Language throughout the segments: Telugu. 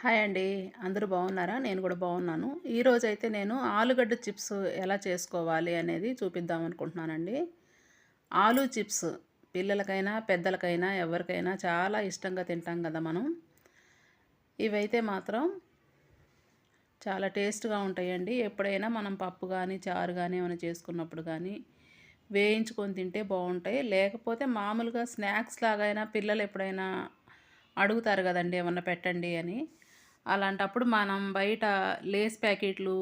హాయ్ అండి. అందరూ బాగున్నారా? నేను కూడా బాగున్నాను. ఈరోజు అయితే నేను ఆలుగడ్డ చిప్స్ ఎలా చేసుకోవాలి అనేది చూపిద్దాం అనుకుంటున్నానండి. ఆలు చిప్స్ పిల్లలకైనా పెద్దలకైనా ఎవరికైనా చాలా ఇష్టంగా తింటాం కదా మనం. ఇవైతే మాత్రం చాలా టేస్ట్గా ఉంటాయండి. ఎప్పుడైనా మనం పప్పు కానీ చారు కానీ ఏమైనా చేసుకున్నప్పుడు కానీ వేయించుకొని తింటే బాగుంటాయి. లేకపోతే మామూలుగా స్నాక్స్ లాగైనా పిల్లలు ఎప్పుడైనా అడుగుతారు కదండి ఏమన్నా పెట్టండి అని. అలాంటప్పుడు మనం బయట లేస్ ప్యాకెట్లు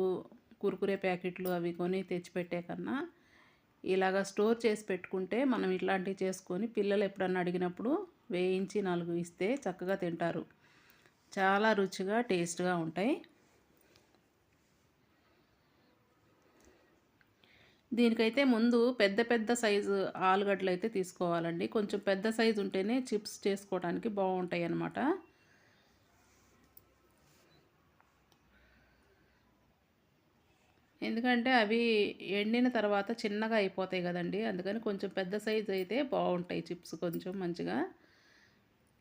కురుకురే ప్యాకెట్లు అవి కొని తెచ్చిపెట్టే కన్నా ఇలాగ స్టోర్ చేసి పెట్టుకుంటే మనం ఇట్లాంటివి చేసుకొని పిల్లలు ఎప్పుడన్నా అడిగినప్పుడు వేయించి నాలుగు ఇస్తే చక్కగా తింటారు. చాలా రుచిగా టేస్ట్గా ఉంటాయి. దీనికైతే ముందు పెద్ద పెద్ద సైజు ఆలుగడ్డలు అయితే తీసుకోవాలండి. కొంచెం పెద్ద సైజు ఉంటేనే చిప్స్ చేసుకోవడానికి బాగుంటాయి అన్నమాట ఎందుకంటే అవి ఎండిన తర్వాత చిన్నగా అయిపోతాయి కదండి. అందుకని కొంచెం పెద్ద సైజు అయితే బాగుంటాయి చిప్స్ కొంచెం మంచిగా.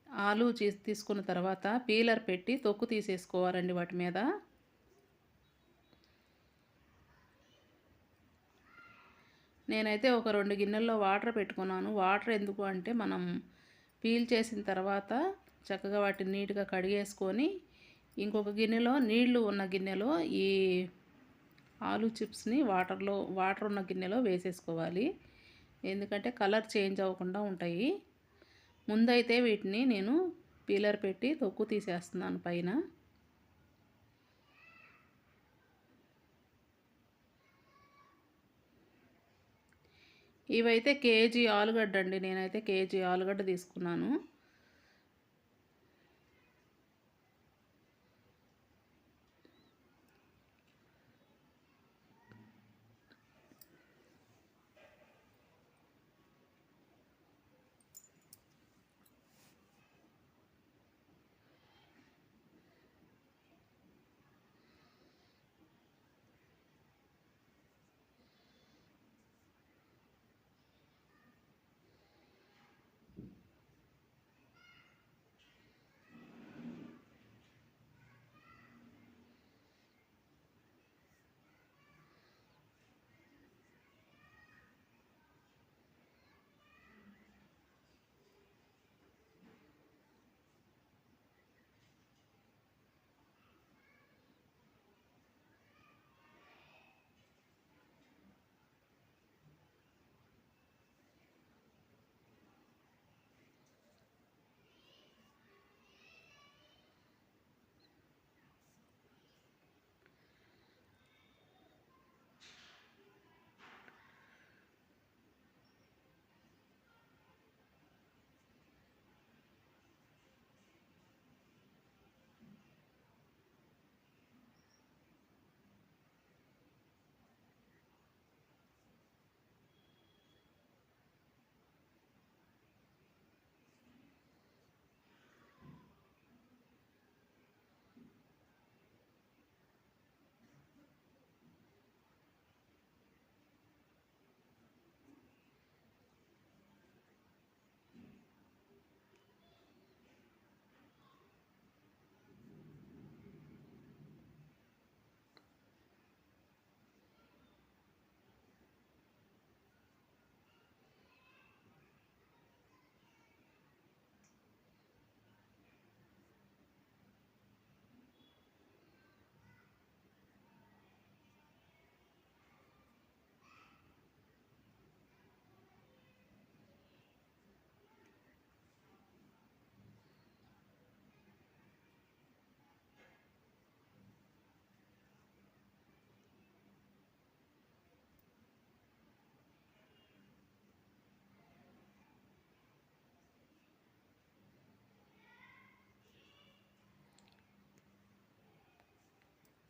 ఆలు తీసుకున్న తర్వాత పీలర్ పెట్టి తొక్కు తీసేసుకోవాలండి వాటి మీద. నేనైతే ఒక రెండు గిన్నెల్లో వాటర్ పెట్టుకున్నాను. వాటర్ ఎందుకు అంటే మనం పీల్ చేసిన తర్వాత చక్కగా వాటిని నీట్గా కడిగేసుకొని ఇంకొక గిన్నెలో నీళ్ళు ఉన్న గిన్నెలో ఈ ఆలు చిప్స్ని వాటర్లో వాటర్ ఉన్న గిన్నెలో వేసేసుకోవాలి. ఎందుకంటే కలర్ చేంజ్ అవ్వకుండా ఉంటాయి. ముందైతే వీటిని నేను పీలర్ పెట్టి తొక్కు తీసేస్తున్నాను పైన. ఇవైతే కేజీ ఆలుగడ్డ అండి. నేనైతే కేజీ ఆలుగడ్డ తీసుకున్నాను.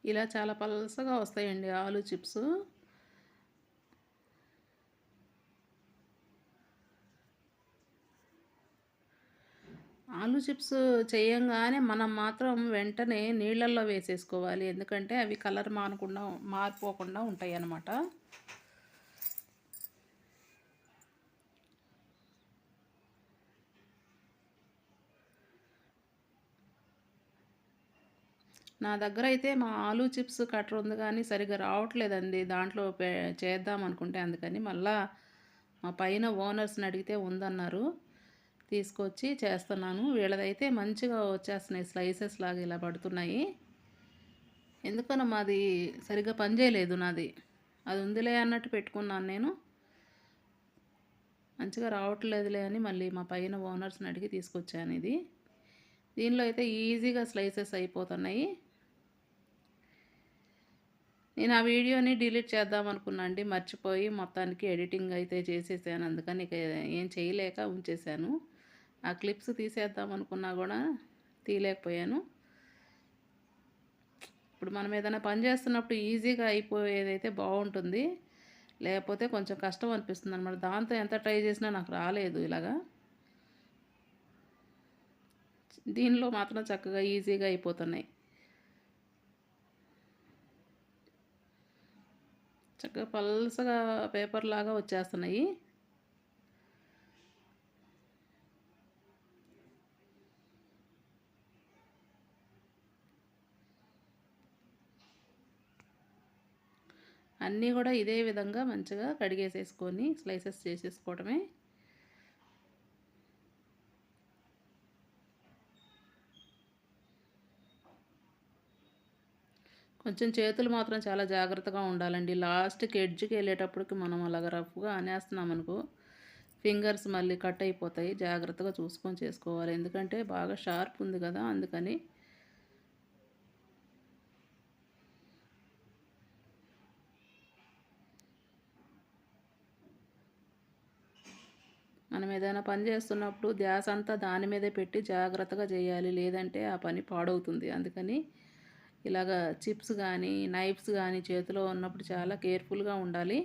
ఇలా చాలా పలసగా వస్తాయండి ఆలు చిప్స్. ఆలు చిప్స్ చేయంగానే మనం మాత్రం వెంటనే నీళ్ళల్లో వేసేసుకోవాలి. ఎందుకంటే అవి కలర్ మానకుండా మారిపోకుండా ఉంటాయి అన్నమాట నా దగ్గర అయితే మా ఆలూ చిప్స్ కట్టర్ ఉంది కానీ సరిగ్గా రావట్లేదండి. దాంట్లో చేద్దాం అనుకుంటే అందుకని మళ్ళా మా పైన ఓనర్స్ని అడిగితే ఉందన్నారు. తీసుకొచ్చి చేస్తున్నాను. వీళ్ళదైతే మంచిగా వచ్చేస్తున్నాయి స్లైసెస్ లాగా ఇలా పడుతున్నాయి. ఎందుకనో మాది సరిగ్గా పనిచేయలేదు నాది. అది ఉందిలే అన్నట్టు పెట్టుకున్నాను నేను. మంచిగా రావట్లేదులే అని మళ్ళీ మా పైన ఓనర్స్ని అడిగి తీసుకొచ్చాను ఇది. దీనిలో అయితే ఈజీగా స్లైసెస్ అయిపోతున్నాయి. నేను ఆ వీడియోని డిలీట్ చేద్దాం అనుకున్నాండి మర్చిపోయి మొత్తానికి ఎడిటింగ్ అయితే చేసేసాను. అందుకని ఇక ఏం చేయలేక ఉంచేసాను ఆ క్లిప్స్ తీసేద్దాం అనుకున్నా కూడా తీయలేకపోయాను. ఇప్పుడు మనం ఏదైనా పని చేస్తున్నప్పుడు ఈజీగా అయిపోయేదైతే బాగుంటుంది. లేకపోతే కొంచెం కష్టం అనిపిస్తుంది అనమాట దాంతో ఎంత ట్రై చేసినా నాకు రాలేదు ఇలాగా. దీనిలో మాత్రం చక్కగా ఈజీగా అయిపోతున్నాయి. చక్కగా పల్సగా పేపర్ లాగా వచ్చేస్తున్నాయి. అన్నీ కూడా ఇదే విధంగా మంచిగా కడిగేసేసుకొని స్లైసెస్ చేసేసుకోవడమే. కొంచెం చేతులు మాత్రం చాలా జాగ్రత్తగా ఉండాలండి. లాస్ట్కి ఎడ్జ్కి వెళ్ళేటప్పటికి మనం అలాగ రఫ్గా అనేస్తున్నాం అనుకో ఫింగర్స్ మళ్ళీ కట్ అయిపోతాయి. జాగ్రత్తగా చూసుకొని చేసుకోవాలి. ఎందుకంటే బాగా షార్ప్ ఉంది కదా అందుకని. మనం ఏదైనా పని చేస్తున్నప్పుడు ధ్యాస అంతా దాని మీదే పెట్టి జాగ్రత్తగా చేయాలి. లేదంటే ఆ పని పాడవుతుంది. అందుకని ఇలాగ చిప్స్ కానీ నైఫ్స్ కానీ చేతిలో ఉన్నప్పుడు చాలా కేర్ఫుల్గా ఉండాలి.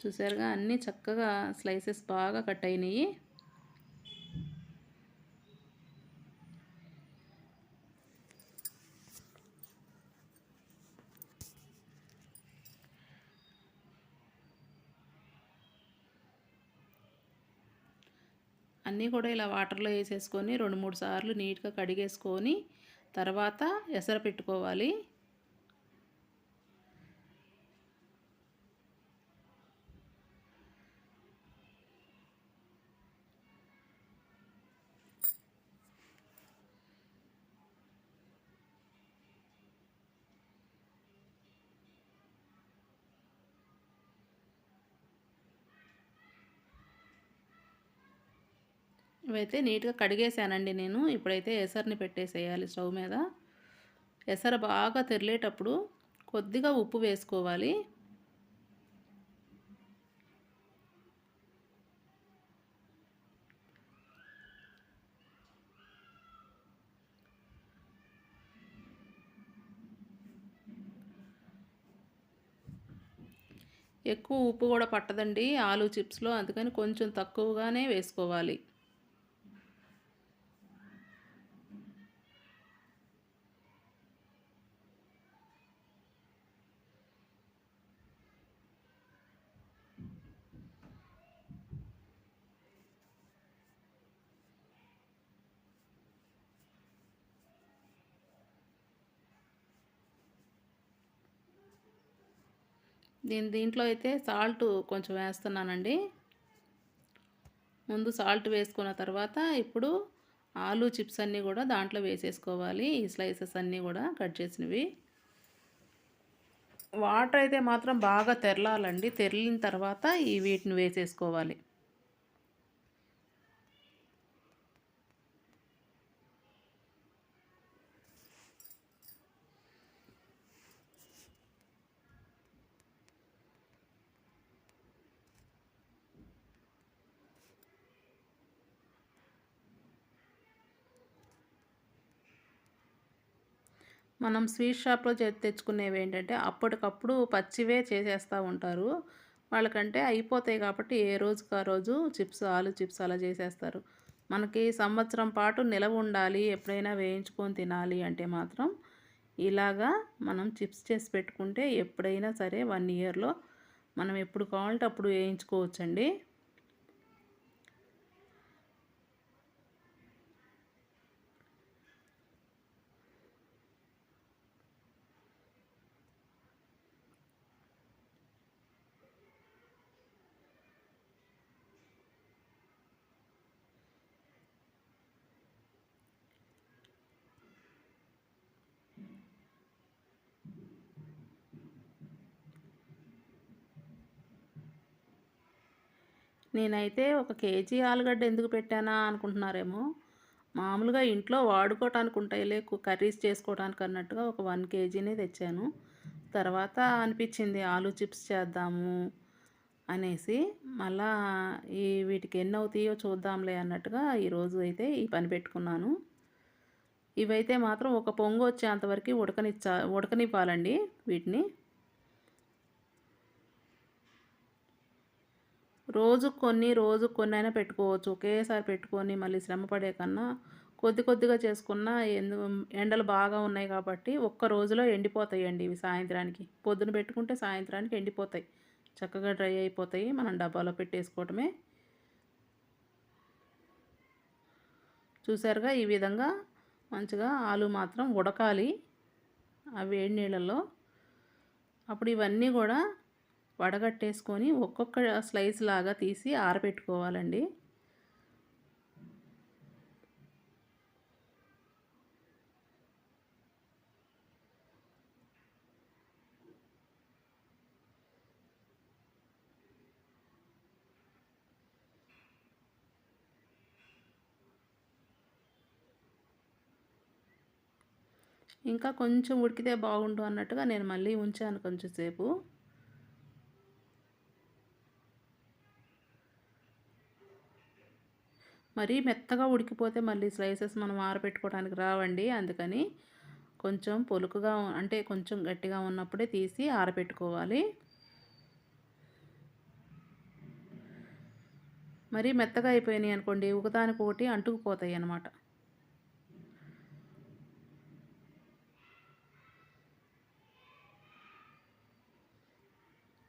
చూసారుగా అన్నీ చక్కగా స్లైసెస్ బాగా కట్ అయినాయి. అన్నీ కూడా ఇలా వాటర్లో వేసేసుకొని రెండు మూడు సార్లు నీట్గా కడిగేసుకొని తర్వాత ఎసర పెట్టుకోవాలి. ఇవైతే నీట్గా కడిగేసానండి నేను. ఇప్పుడైతే ఎసర్ని పెట్టేసేయాలి స్టవ్ మీద. ఎసర బాగా తెరిలేటప్పుడు కొద్దిగా ఉప్పు వేసుకోవాలి. ఎక్కువ ఉప్పు కూడా పట్టదండి ఆలు చిప్స్లో. అందుకని కొంచెం తక్కువగానే వేసుకోవాలి. దీని దీంట్లో అయితే సాల్ట్ కొంచెం వేస్తున్నానండి. ముందు సాల్ట్ వేసుకున్న తర్వాత ఇప్పుడు ఆలూ చిప్స్ అన్నీ కూడా దాంట్లో వేసేసుకోవాలి. ఈ స్లైసెస్ అన్నీ కూడా కట్ చేసినవి. వాటర్ అయితే మాత్రం బాగా తెరలాలండి. తెరిలిన తర్వాత ఈ వీటిని వేసేసుకోవాలి. మనం స్వీట్ షాప్లో తెచ్చుకునేవి ఏంటంటే అప్పటికప్పుడు పచ్చివే చేసేస్తూ ఉంటారు. వాళ్ళకంటే అయిపోతాయి కాబట్టి ఏ రోజుకి ఆ రోజు చిప్స్ ఆలు చిప్స్ అలా చేసేస్తారు. మనకి సంవత్సరం పాటు నిలవ ఉండాలి ఎప్పుడైనా వేయించుకొని తినాలి అంటే మాత్రం ఇలాగా మనం చిప్స్ చేసి పెట్టుకుంటే ఎప్పుడైనా సరే వన్ ఇయర్లో మనం ఎప్పుడు కావాలంటే అప్పుడు నేనైతే ఒక కేజీ ఆలుగడ్డ ఎందుకు పెట్టానా అనుకుంటున్నారేమో. మామూలుగా ఇంట్లో వాడుకోవటానికి ఉంటాయిలే కర్రీస్ చేసుకోవడానికి అన్నట్టుగా ఒక వన్ కేజీనే తెచ్చాను. తర్వాత అనిపించింది ఆలు చిప్స్ చేద్దాము అనేసి మళ్ళా ఈ వీటికి ఎన్ని అవుతాయో చూద్దాంలే అన్నట్టుగా ఈరోజు అయితే ఈ పని పెట్టుకున్నాను. ఇవైతే మాత్రం ఒక పొంగు వచ్చేంతవరకు ఉడకనిచ్చా ఉడకనివ్వాలండి వీటిని. రోజు కొన్ని రోజు కొన్ని అయినా పెట్టుకోవచ్చు. ఒకేసారి పెట్టుకొని మళ్ళీ శ్రమ పడే కన్నా కొద్ది కొద్దిగా చేసుకున్న ఎందు ఎండలు బాగా ఉన్నాయి కాబట్టి ఒక్క రోజులో ఎండిపోతాయండి ఇవి సాయంత్రానికి. పొద్దున పెట్టుకుంటే సాయంత్రానికి ఎండిపోతాయి. చక్కగా డ్రై అయిపోతాయి. మనం డబ్బాలో పెట్టేసుకోవటమే. చూసారుగా ఈ విధంగా మంచిగా ఆలు మాత్రం ఉడకాలి. ఆ వేడి నీళ్ళల్లో అప్పుడు ఇవన్నీ కూడా వడగట్టేసుకొని ఒక్కొక్క స్లైస్ లాగా తీసి ఆరబెట్టుకోవాలండి. ఇంకా కొంచెం ఉడికితే బాగుండు అన్నట్టుగా నేను మళ్ళీ ఉంచాను కొంచెం మరీ మెత్తగా ఉడికిపోతే మళ్ళీ స్లైసెస్ మనం ఆరబెట్టుకోవడానికి రావండి. అందుకని కొంచెం పొలుకుగా అంటే కొంచెం గట్టిగా ఉన్నప్పుడే తీసి ఆరబెట్టుకోవాలి. మరీ మెత్తగా అయిపోయినాయి అనుకోండి ఒకదానికి ఒకటి అంటుకుపోతాయి అన్నమాట.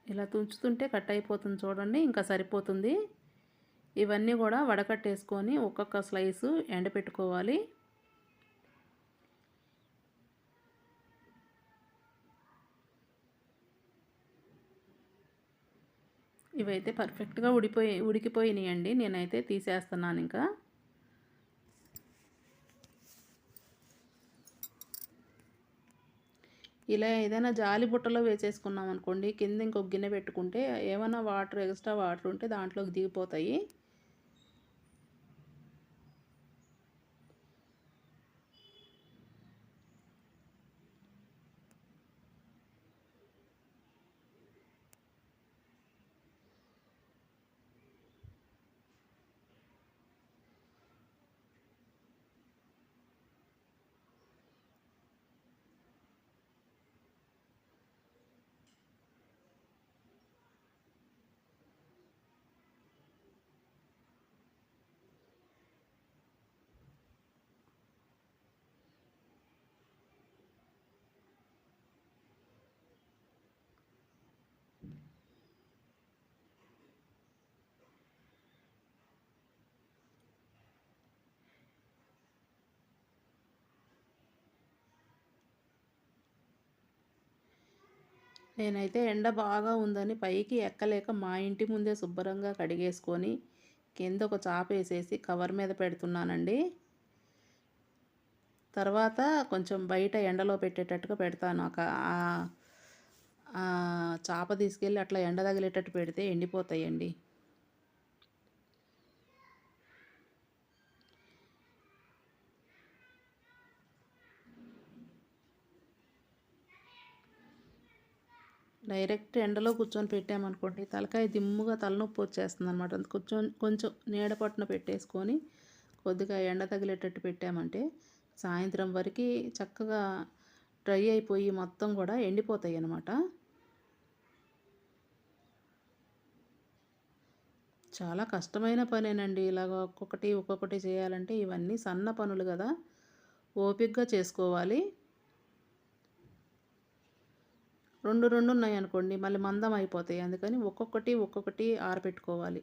ఇలా తుంచుతుంటే కట్ అయిపోతుంది చూడండి ఇంకా సరిపోతుంది. ఇవన్నీ కూడా వడకట్టేసుకొని ఒక్కొక్క స్లైసు ఎండపెట్టుకోవాలి. ఇవైతే పర్ఫెక్ట్గా ఉడిపోయి ఉడికిపోయినాయండి. నేనైతే తీసేస్తున్నాను ఇంకా. ఇలా ఏదైనా జాలి బుట్టలో వేసేసుకున్నాం అనుకోండి కింద ఇంకొక గిన్నె పెట్టుకుంటే ఏమైనా వాటర్ ఎక్స్ట్రా వాటర్ ఉంటే దాంట్లోకి దిగిపోతాయి. నేనైతే ఎండ బాగా ఉందని పైకి ఎక్కలేక మా ఇంటి ముందే శుభ్రంగా కడిగేసుకొని కింద ఒక చాప వేసేసి కవర్ మీద పెడుతున్నానండి. తర్వాత కొంచెం బయట ఎండలో పెట్టేటట్టుగా పెడతాను. ఒక చాప తీసుకెళ్ళి అట్లా ఎండ తగిలేటట్టు పెడితే ఎండిపోతాయండి. డైరెక్ట్ ఎండలో కూర్చొని పెట్టామనుకోండి తలకాయ దిమ్ముగా తలనొప్పి వచ్చేస్తుంది అనమాట కొంచెం కొంచెం నీడ పట్టున పెట్టేసుకొని కొద్దిగా ఎండ తగిలేటట్టు పెట్టామంటే సాయంత్రం వరకు చక్కగా డ్రై అయిపోయి మొత్తం కూడా ఎండిపోతాయి అన్నమాట చాలా కష్టమైన పనేనండి ఇలాగ ఒక్కొక్కటి ఒక్కొక్కటి చేయాలంటే ఇవన్నీ సన్న పనులు కదా. ఓపికగా చేసుకోవాలి. రెండు రెండు ఉన్నాయి అనుకోండి మళ్ళీ మందం అయిపోతాయి. అందుకని ఒక్కొక్కటి ఒక్కొక్కటి ఆరబెట్టుకోవాలి.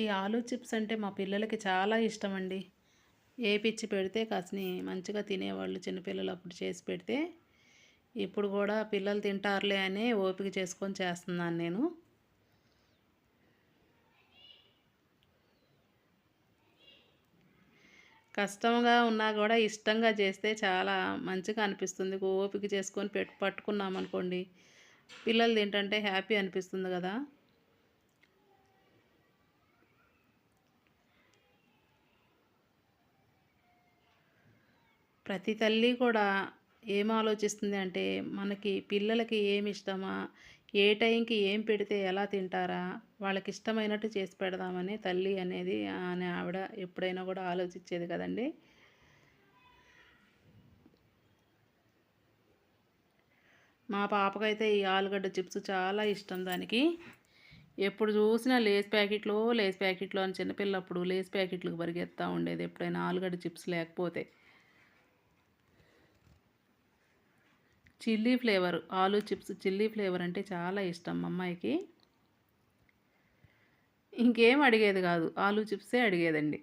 ఈ ఆలు చిప్స్ అంటే మా పిల్లలకి చాలా ఇష్టం అండి ఏపిచ్చి పెడితే కాసిని మంచిగా తినేవాళ్ళు చిన్నపిల్లలు అప్పుడు చేసి పెడితే ఇప్పుడు కూడా పిల్లలు తింటారులే అని ఓపిక చేసుకొని చేస్తున్నాను నేను. కష్టంగా ఉన్నా కూడా ఇష్టంగా చేస్తే చాలా మంచిగా అనిపిస్తుంది. ఓపిక చేసుకొని పెట్టు పట్టుకున్నామనుకోండి పిల్లలు తింటంటే హ్యాపీ అనిపిస్తుంది కదా. ప్రతి తల్లి కూడా ఏం ఆలోచిస్తుంది అంటే మనకి పిల్లలకి ఏమి ఇష్టమా? ఏ టైంకి ఏం పెడితే ఎలా తింటారా? వాళ్ళకి ఇష్టమైనట్టు చేసి పెడదామని తల్లి అనేది అనే ఆవిడ ఎప్పుడైనా కూడా ఆలోచించేది కదండి. మా పాపకైతే ఈ ఆలుగడ్డ చిప్స్ చాలా ఇష్టం దానికి. ఎప్పుడు చూసినా లేస్ ప్యాకెట్లో లేస్ ప్యాకెట్లో అని చిన్నపిల్లప్పుడు లేస్ ప్యాకెట్లకు పరిగెత్తా ఉండేది ఎప్పుడైనా ఆలుగడ్డ చిప్స్ లేకపోతే. Chilli flavour. ఆలు చిప్స్ చిల్లీ ఫ్లేవర్ అంటే చాలా ఇష్టం మా అమ్మాయికి. ఇంకేం అడిగేది కాదు. ఆలు చిప్సే అడిగేదండి.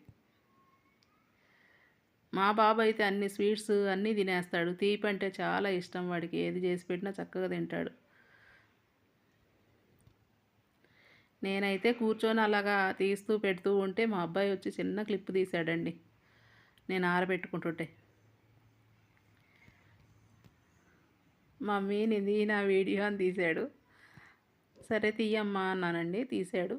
మా బాబు అయితే అన్ని స్వీట్స్ అన్నీ తినేస్తాడు. తీపి అంటే చాలా ఇష్టం వాడికి. ఏది చేసి పెట్టినా చక్కగా తింటాడు. నేనైతే కూర్చొని అలాగా తీస్తూ పెడుతూ ఉంటే మా అబ్బాయి వచ్చి చిన్న క్లిప్ తీశాడండి. నేను ఆరబెట్టుకుంటుంటే. మమ్మీ నింది నా వీడియో అని తీశాడు సరే తీయమ్మా అన్నానండి తీశాడు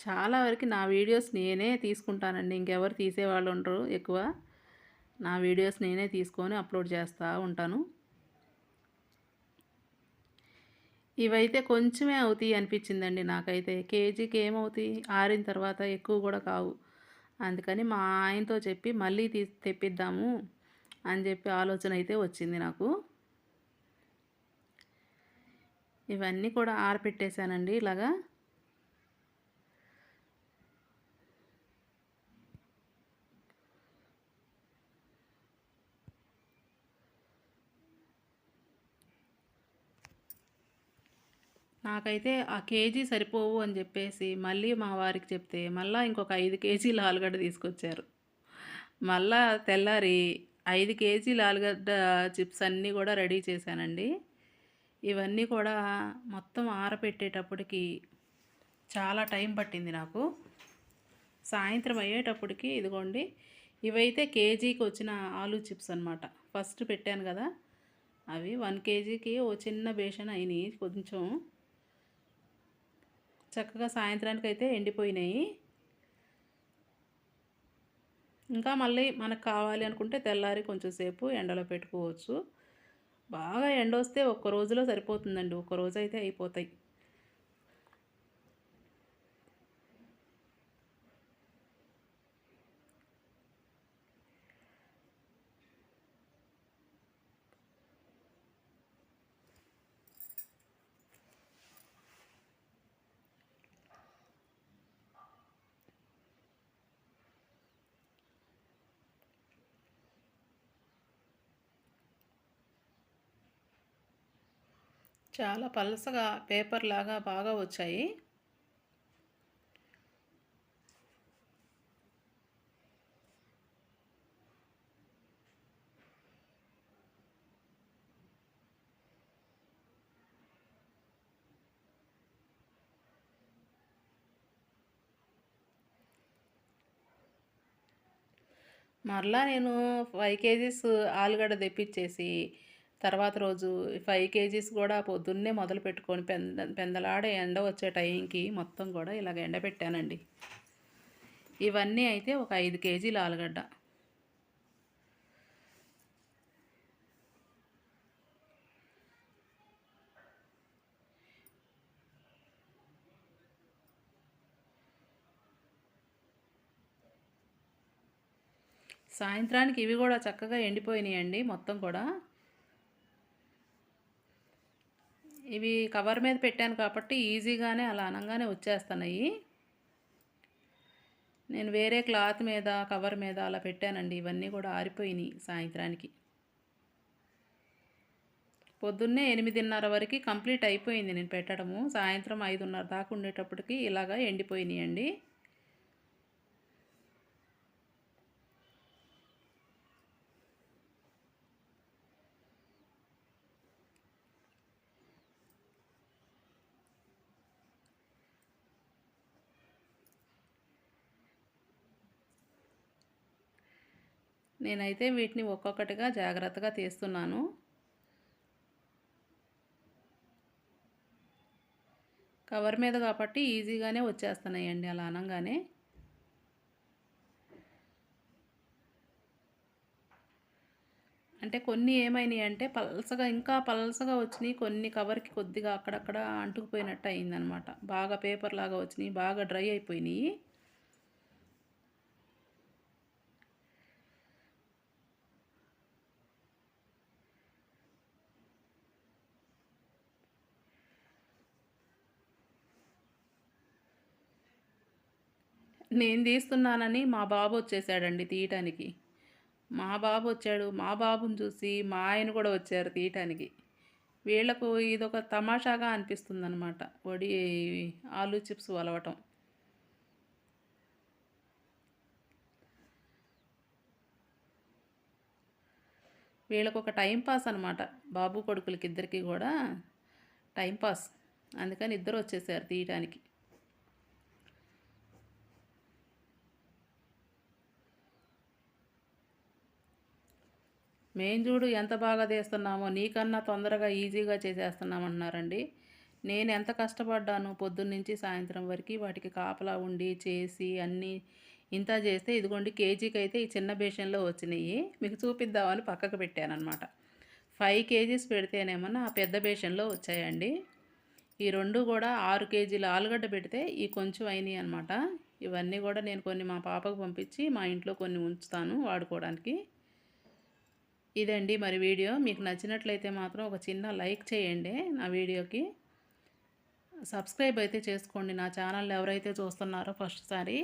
చాలా వరకు నా వీడియోస్ నేనే తీసుకుంటానండి ఇంకెవరు తీసేవాళ్ళు ఉండరు ఎక్కువ. నా వీడియోస్ నేనే తీసుకొని అప్లోడ్ చేస్తూ ఉంటాను. ఇవైతే కొంచెమే అవుతాయి అనిపించిందండి నాకైతే. కేజీకి ఏమవుతాయి? ఆరిన తర్వాత ఎక్కువ కూడా కావు. అందుకని మా ఆయనతో చెప్పి మళ్ళీ తీ తెప్పిద్దాము అని చెప్పి ఆలోచన అయితే వచ్చింది నాకు. ఇవన్నీ కూడా ఆరపెట్టేశానండి ఇలాగా. నాకైతే ఆ కేజీ సరిపోవు అని చెప్పేసి మళ్ళీ మా వారికి చెప్తే మళ్ళీ ఇంకొక ఐదు కేజీలు ఆలుగడ్డ తీసుకొచ్చారు. మళ్ళా తెల్లారి ఐదు కేజీలు ఆలుగడ్డ చిప్స్ అన్నీ కూడా రెడీ చేశానండి. ఇవన్నీ కూడా మొత్తం ఆరపెట్టేటప్పటికి చాలా టైం పట్టింది నాకు. సాయంత్రం అయ్యేటప్పటికి ఇదిగోండి ఇవైతే కేజీకి వచ్చిన ఆలు చిప్స్ అనమాట ఫస్ట్ పెట్టాను కదా అవి వన్ కేజీకి ఓ చిన్న బేషన్ అయినాయి కొంచెం. చక్కగా సాయంత్రానికి అయితే ఎండిపోయినాయి. ఇంకా మళ్ళీ మనకు కావాలి అనుకుంటే తెల్లారి కొంచెం సేపు ఎండలో పెట్టుకోవచ్చు. బాగా ఎండ వస్తే ఒక్క రోజులో సరిపోతుందండి. ఒక్క రోజు అయితే అయిపోతాయి. చాలా పలసగా పేపర్ లాగా బాగా వచ్చాయి. మరలా నేను ఫైవ్ కేజీస్ ఆలుగడ్డ తెప్పించేసి తర్వాత రోజు ఫైవ్ కేజీస్ కూడా పొద్దున్నే మొదలు పెట్టుకొని పెంద పెందలాడే ఎండ వచ్చే టైంకి మొత్తం కూడా ఇలాగ ఎండబెట్టానండి ఇవన్నీ అయితే ఒక ఐదు కేజీల ఆలుగడ్డ. సాయంత్రానికి ఇవి కూడా చక్కగా ఎండిపోయినాయండి మొత్తం కూడా. ఇవి కవర్ మీద పెట్టాను కాబట్టి ఈజీగానే అలా అనగానే వచ్చేస్తున్నాయి. నేను వేరే క్లాత్ మీద కవర్ మీద అలా పెట్టానండి. ఇవన్నీ కూడా ఆరిపోయినాయి సాయంత్రానికి. పొద్దున్నే ఎనిమిదిన్నర వరకు కంప్లీట్ అయిపోయింది నేను పెట్టడము. సాయంత్రం ఐదున్నర దాకా ఉండేటప్పటికి ఇలాగా ఎండిపోయినాయండి. నేనైతే వీటిని ఒక్కొక్కటిగా జాగ్రత్తగా తీస్తున్నాను. కవర్ మీద కాబట్టి ఈజీగానే వచ్చేస్తున్నాయండి అలా అనగానే. అంటే కొన్ని ఏమైనాయి అంటే పల్సగా ఇంకా పలసగా వచ్చినాయి కొన్ని కవర్కి కొద్దిగా అక్కడక్కడ అంటుకుపోయినట్టు అయిందనమాట. బాగా పేపర్ లాగా వచ్చినాయి బాగా డ్రై అయిపోయినాయి. నేను తీస్తున్నానని మా బాబు వచ్చేసాడండి తీయటానికి. మా బాబు వచ్చాడు. మా బాబుని చూసి మా ఆయన కూడా వచ్చారు తీయటానికి. వీళ్ళకు ఇదొక తమాషాగా అనిపిస్తుంది అనమాట వడి ఆలు చిప్స్ వలవటం. వీళ్ళకు ఒక టైంపాస్ అనమాట బాబు కొడుకులకి ఇద్దరికి కూడా టైంపాస్ అందుకని ఇద్దరు వచ్చేసారు తీయటానికి. మేము చూడు ఎంత బాగా తీస్తున్నామో నీకన్నా తొందరగా ఈజీగా చేసేస్తున్నామంటున్నారండి నేను ఎంత కష్టపడ్డాను పొద్దున్నుంచి సాయంత్రం వరకు వాటికి కాపలా ఉండి చేసి అన్నీ ఇంత చేస్తే ఇదిగోండి కేజీకి అయితే ఈ చిన్న బేషన్లో వచ్చినాయి. మీకు చూపిద్దామని పక్కకు పెట్టానమాట ఫైవ్ కేజీస్ పెడితేనేమన్నా ఆ పెద్ద బేషన్లో వచ్చాయండి. ఈ రెండు కూడా ఆరు కేజీల ఆలుగడ్డ పెడితే ఈ కొంచెం అయినాయి అనమాట ఇవన్నీ కూడా నేను కొన్ని మా పాపకు పంపించి మా ఇంట్లో కొన్ని ఉంచుతాను వాడుకోవడానికి. ఇదండి మరి వీడియో. మీకు నచ్చినట్లయితే మాత్రం ఒక చిన్న లైక్ చేయండి నా వీడియోకి. సబ్స్క్రైబ్ అయితే చేసుకోండి. నా ఛానల్ ఎవరైతే చూస్తున్నారో ఫస్ట్ సారి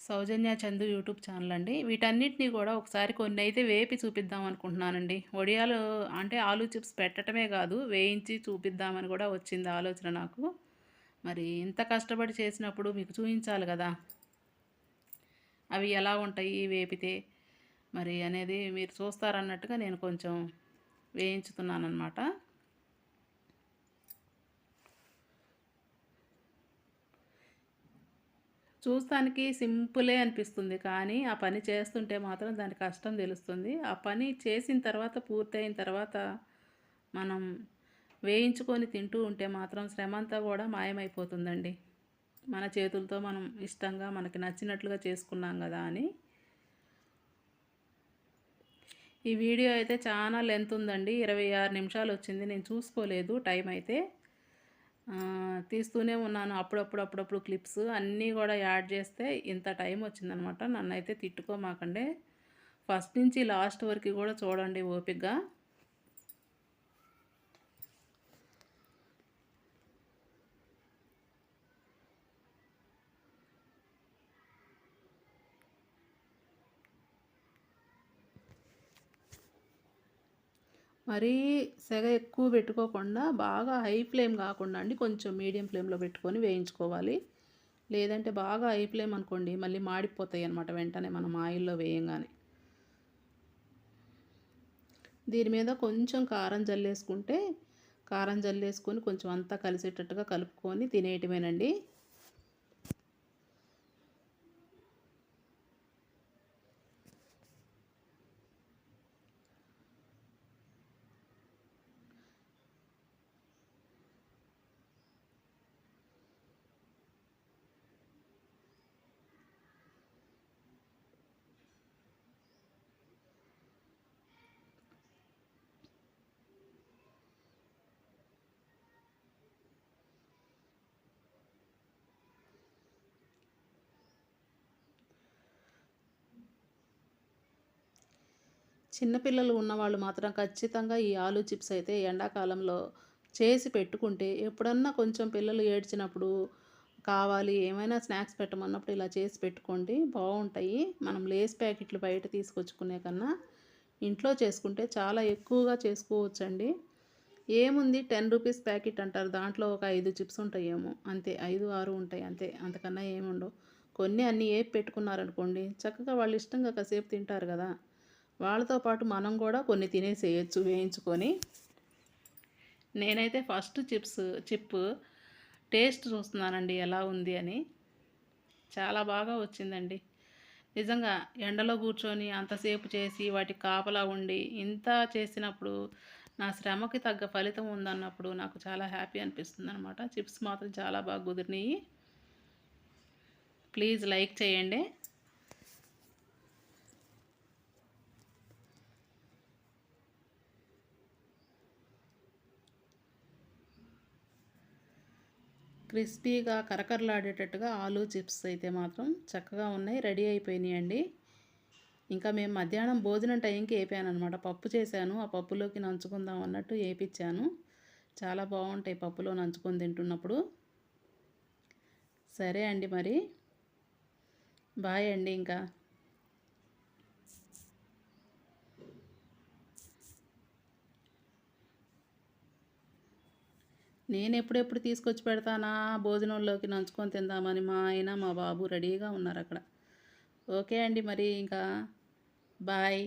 సౌజన్య చందు యూట్యూబ్ ఛానల్ అండి. వీటన్నిటినీ కూడా ఒకసారి కొన్ని అయితే వేపి చూపిద్దాం అనుకుంటున్నానండి. వడియాలు అంటే ఆలు చిప్స్ పెట్టడమే కాదు వేయించి చూపిద్దామని కూడా వచ్చింది ఆలోచన నాకు. మరి ఇంత కష్టపడి చేసినప్పుడు మీకు చూపించాలి కదా. అవి ఎలా ఉంటాయి? వేపితే మరి అనేది మీరు చూస్తారన్నట్టుగా నేను కొంచెం వేయించుతున్నాను అనమాట చూస్తానికి సింపులే అనిపిస్తుంది కానీ ఆ పని చేస్తుంటే మాత్రం దాని కష్టం తెలుస్తుంది. ఆ పని చేసిన తర్వాత పూర్తయిన తర్వాత మనం వేయించుకొని తింటూ ఉంటే మాత్రం శ్రమ అంతా కూడా మాయమైపోతుందండి. మన చేతులతో మనం ఇష్టంగా మనకి నచ్చినట్లుగా చేసుకున్నాం కదా అని ఈ వీడియో అయితే చాలా లెంత్ ఉందండి. ఇరవై ఆరు నిమిషాలు వచ్చింది. నేను చూసుకోలేదు. టైం అయితే తీస్తూనే ఉన్నాను. అప్పుడప్పుడు అప్పుడప్పుడు క్లిప్స్ అన్నీ కూడా యాడ్ చేస్తే ఇంత టైం వచ్చిందనమాట. నన్ను అయితే తిట్టుకోమాకండి. ఫస్ట్ నుంచి లాస్ట్ వరకు కూడా చూడండి ఓపిక్గా మరీ సెగ ఎక్కువ పెట్టుకోకుండా బాగా హై ఫ్లేమ్ కాకుండా అండి కొంచెం మీడియం ఫ్లేమ్లో పెట్టుకొని వేయించుకోవాలి. లేదంటే బాగా హై ఫ్లేమ్ అనుకోండి మళ్ళీ మాడిపోతాయి అనమాట వెంటనే మనం ఆయిల్లో వేయంగానే. దీని మీద కొంచెం కారం జల్లేసుకుంటే కారం జల్లేసుకొని కొంచెం అంతా కలిసేటట్టుగా కలుపుకొని తినేయటమేనండి. చిన్నపిల్లలు ఉన్నవాళ్ళు మాత్రం ఖచ్చితంగా ఈ ఆలు చిప్స్ అయితే ఎండాకాలంలో చేసి పెట్టుకుంటే ఎప్పుడన్నా కొంచెం పిల్లలు ఏడ్చినప్పుడు కావాలి ఏమైనా స్నాక్స్ పెట్టమన్నప్పుడు ఇలా చేసి పెట్టుకోండి. బాగుంటాయి. మనం లేస్ ప్యాకెట్లు బయట తీసుకొచ్చుకునే కన్నా ఇంట్లో చేసుకుంటే చాలా ఎక్కువగా చేసుకోవచ్చండి. ఏముంది? టెన్ రూపీస్ ప్యాకెట్ అంటారు. దాంట్లో ఒక ఐదు చిప్స్ ఉంటాయేమో. అంతే. ఐదు ఆరు ఉంటాయి. అంతే. అంతకన్నా ఏముండవు. కొన్ని అన్నీ ఏపి పెట్టుకున్నారనుకోండి చక్కగా వాళ్ళు ఇష్టంగా కాసేపు తింటారు కదా. వాళ్ళతో పాటు మనం కూడా కొన్ని తినేసేయచ్చు వేయించుకొని. నేనైతే ఫస్ట్ చిప్స్ చిప్ టేస్ట్ చూస్తున్నానండి ఎలా ఉంది అని. చాలా బాగా వచ్చిందండి. నిజంగా ఎండలో కూర్చొని అంతసేపు చేసి వాటి కాపలా ఉండి ఇంత చేసినప్పుడు నా శ్రమకి తగ్గ ఫలితం ఉందన్నప్పుడు నాకు చాలా హ్యాపీ అనిపిస్తుంది అనమాట చిప్స్ మాత్రం చాలా బాగా కుదిరినాయి. ప్లీజ్ లైక్ చేయండి. క్రిస్పీగా కరకరలాడేటట్టుగా ఆలూ చిప్స్ అయితే మాత్రం చక్కగా ఉన్నాయి. రెడీ అయిపోయినాయండి. ఇంకా మేము మధ్యాహ్నం భోజనం టైంకి వేపాను అనమాట పప్పు చేశాను. ఆ పప్పులోకి నంచుకుందాం అన్నట్టు వేపించాను చాలా బాగుంటాయి పప్పులో నంచుకొని తింటున్నప్పుడు. సరే అండి మరి. బాయ్ అండి ఇంకా. నేను ఎప్పుడెప్పుడు తీసుకొచ్చి పెడతానా? భోజనంలోకి నంచుకొని తిందామని మా ఆయన మా బాబు రెడీగా ఉన్నారు అక్కడ. ఓకే అండి మరి ఇంకా. బాయ్.